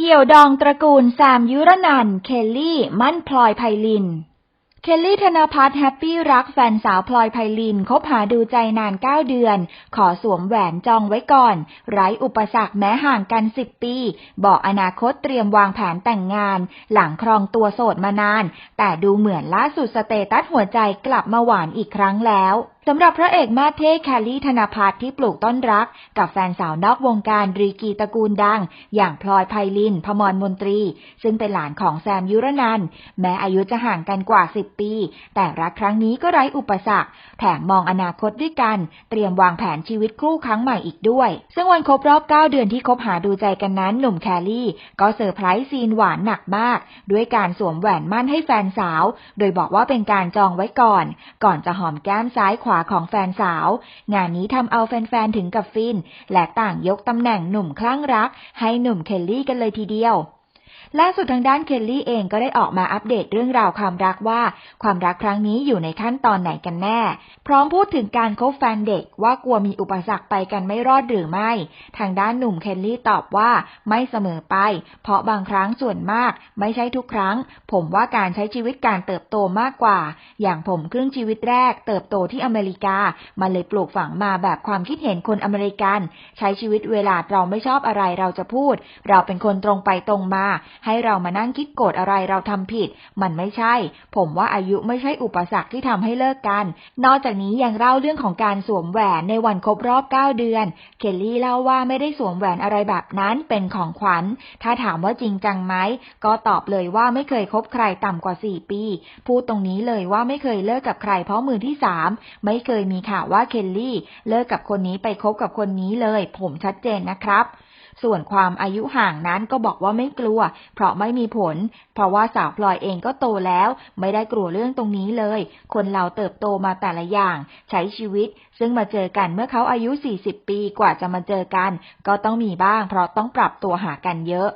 เกี่ยวดองตระกูลแซมยุรนัน เคลลี่ มั่นพลอยไพลิน เคลลี่ธนพัฒน์แฮปปี้รักแฟนสาวพลอยไพลินคบหาดูใจนาน9เดือน ขอสวมแหวนจองไว้ก่อน ไร้อุปสรรคแม้ห่างกัน10ปี บอกอนาคตเตรียมวางแผนแต่งงาน หลังครองตัวโสดมานาน แต่ดูเหมือนล่าสุดสเตตัสหัวใจกลับมาหวานอีกครั้งแล้ว สำหรับพระเอกมาเท่แคลลี่ธนพัฒน์ที่ปลูกต้นรัก กับแฟนสาวนอกวงการรีกีตระกูลดัง อย่างพลอยไพลิน พมรมนตรี ซึ่งเป็นหลานของแซมยุรนัน แม้อายุจะห่างกันกว่า 10 ปี แต่รักครั้งนี้ก็ไร้อุปสรรค แถมมองอนาคตด้วยกัน เตรียมวางแผนชีวิตคู่ครั้งใหม่อีกด้วย ซึ่งวันครบรอบ 9 เดือนที่คบหาดูใจกันนั้นหนุ่มแคลลี่ ก็เซอร์ไพรส์ซีนหวานหนักมาก ด้วยการสวมแหวนมั่นให้แฟนสาว โดยบอกว่าเป็นการจองไว้ก่อน ก่อนจะหอมแก้มซ้ายขวาาของแฟนสาว งานนี้ทำเอาแฟนๆถึงกับฟิน และต่างยกตำแหน่งหนุ่มคลั่งรัก ให้หนุ่มเคลลี่กันเลยทีเดียว ล่าสุดทางด้านเคลลี่เองก็ได้ออกมาอัปเดตเรื่องราวความรักว่า ความรักครั้งนี้อยู่ในขั้นตอนไหนกันแน่ พร้อมพูดถึงการคบแฟนเด็กว่ากลัวมีอุปสรรคไปกันไม่รอดหรือไม่ ทางด้านหนุ่มเคลลี่ตอบว่าไม่เสมอไป เพราะบางครั้งส่วนมาก ไม่ใช่ทุกครั้ง ผมว่าการใช้ชีวิตการเติบโตมากกว่า อย่างผมครึ่งชีวิตแรก เติบโตที่อเมริกามันเลยปลูกฝังมาแบบความคิดเห็นคนอเมริกัน ใช้ชีวิตเวลาเราไม่ชอบอะไรเราจะพูด เราเป็นคนตรงไปตรงมาให้เรามานั่งคิดโกรธอะไรเราทำผิด มันไม่ใช่ ผมว่าอายุไม่ใช่อุปสรรคที่ทำให้เลิกกัน นอกจากนี้ยังเล่าเรื่องของการสวมแหวนในวันครบรอบ 9 เดือน เคลลี่เล่าว่าไม่ได้สวมแหวนอะไรแบบนั้นเป็นของขวัญ ถ้าถามว่าจริงจังไหม ก็ตอบเลยว่าไม่เคยคบใครต่ำกว่า 4 ปี พูดตรงนี้เลยว่าไม่เคยเลิกกับใครเพราะมือที่ 3 ไม่เคยมีข่าวว่าเคลลี่ เลิกกับคนนี้ไปคบกับคนนี้เลย ผมชัดเจนนะครับ ส่วนความอายุห่างนั้นก็บอกว่าไม่กลัว เพราะไม่มีผล เพราะว่าสาวพลอยเองก็โตแล้ว ไม่ได้กลัวเรื่องตรงนี้เลย คนเราเติบโตมาแต่ละอย่าง ใช้ชีวิต ซึ่งมาเจอกันเมื่อเขาอายุ 40 ปีกว่าจะมาเจอกัน ก็ต้องมีบ้าง เพราะต้องปรับตัวหากันเยอะ